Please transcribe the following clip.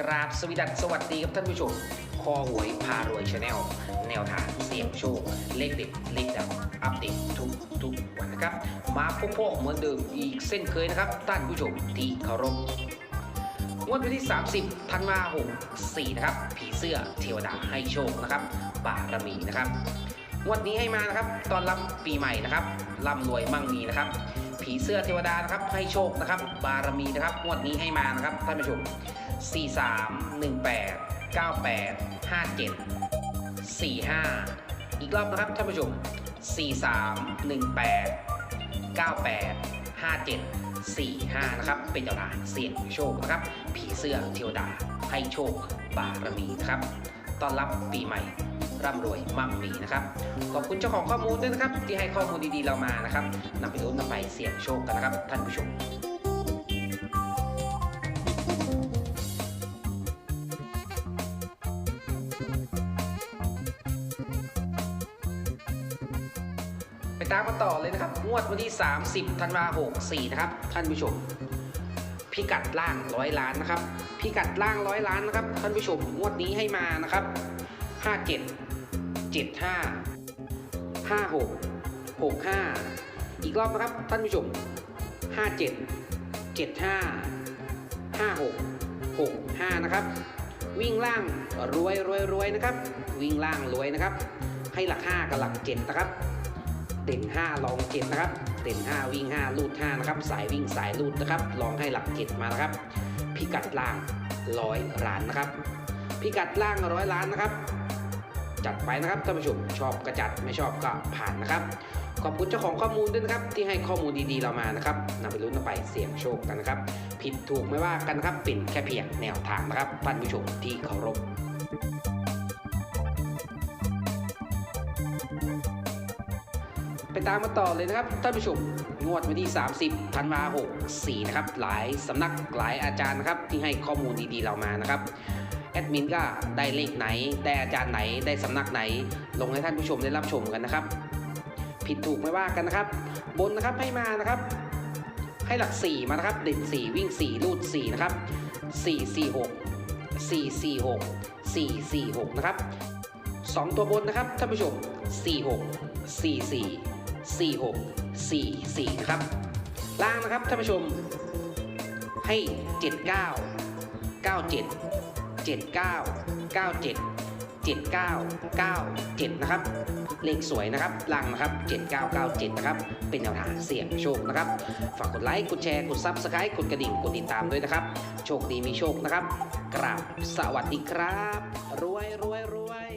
กราบสวีดัสสวัสดีครับท่านผู้ชมคอหวยพารวยชาแนลแนวทางเสี่ยงโชค เลขเด็ดเลขดังอัปเดตทุกทุกวันนะครับ มาพบพเหมือนเดิมอีกเส้นเคยนะครับ ท่านผู้ชมที่เคารพงวดวันที่ 30ธันวาคม4นะครับ ผีเสื้อเทวดาให้โชคนะครับบารมีนะครับ งวดนี้ให้มานะครับ ตอนรับปีใหม่นะครับร่ำรวยมั่งมีนะครับ ผีเสื้อเทวดานะครับ ให้โชคนะครับ บารมีนะครับ งวดนี้ให้มานะครับท่านผู้ชม 43 18 98 57 45 อีกรอบนะครับท่านผู้ชม 43 18 98 57 45 นะครับ เป็นเจ้าทาเสี่ยงโชคนะครับ ผีเสื้อเทวดาให้โชคบารมีนะครับ ต้อนรับปีใหม่ ร่ำรวยมั่งมีนะครับ ขอบคุณเจ้าของข้อมูลด้วยนะครับ ที่ให้ข้อมูลดีๆเรามานะครับนำไปลุ้นนำไปเสี่ยงโชคกันนะครับ ท่านผู้ชมไปตามกันต่อเลยนะครับ งวดวันที่ 30 ธันวาคม64นะครับ ท่านผู้ชม พิกัดล่างร้อยล้านนะครับ พิกัดล่างร้อยล้านนะครับ ท่านผู้ชม งวดนี้ให้มานะครับ 57 75 56 65อีกรอบนะครับท่านผู้ชม57 75 56 65นะครับ วิ่งล่างรวยรวยรวยนะครับ วิ่งล่างรวยนะครับ ให้หลัก5กับหลัก7นะครับเด่น5ลอง7นะครับ เด่น 5 วิ่ง 5 ลูด5นะครับ สายวิ่งสายลูดนะครับ ลองให้หลัก7มานะครับ พิกัดล่างร้อยล้านนะครับ พิกัดล่างร้อยล้านนะครับ จัดไปนะครับท่านผู้ชมชอบกระจัดไม่ชอบก็ผ่านนะครับ ขอบคุณเจ้าของข้อมูลด้วยนะครับ ที่ให้ข้อมูลดีๆเรามานะครับนำไปลุ้นนำไปเสี่ยงโชคกันนะครับ ผิดถูกไม่ว่ากันนะครับเป็นแค่เพียงแนวทางนะครับท่านผู้ชมที่เคารพไปตามมาต่อเลยนะครับท่านผู้ชมงวดวันที่ 30ธันวาคม64นะครับหลายสำนักหลายอาจารย์นะครับที่ให้ข้อมูลดีๆเรามานะครับ แอดมินก็ได้เลขไหน ได้อาจารย์ไหน ได้สำนักไหน ลงให้ท่านผู้ชมได้รับชมกันนะครับ ผิดถูกไม่ว่ากันนะครับ บนนะครับให้มานะครับ ให้หลัก 4 มานะครับ เด่น 4 วิ่ง4ลูด 4 นะครับ 4 4 6 4 4 6 4 4 6 นะครับ 2 ตัวบนนะครับท่านผู้ชม 4 6 4 4 4 6 4 4นะครับ ล่างนะครับท่านผู้ชมให้ 7 9 79 9 7 7 9 9 7 นะครับ เลขสวยนะครับลังนะครับ 7997 นะครับ เป็นแนวทางเสี่ยงโชคนะครับ ฝากกดไลค์ กดแชร์ กดซับสไครต์กดกระดิ่ง กดติดตามด้วยนะครับ โชคดีมีโชคนะครับ กราบสวัสดีครับ รวยรวยรวย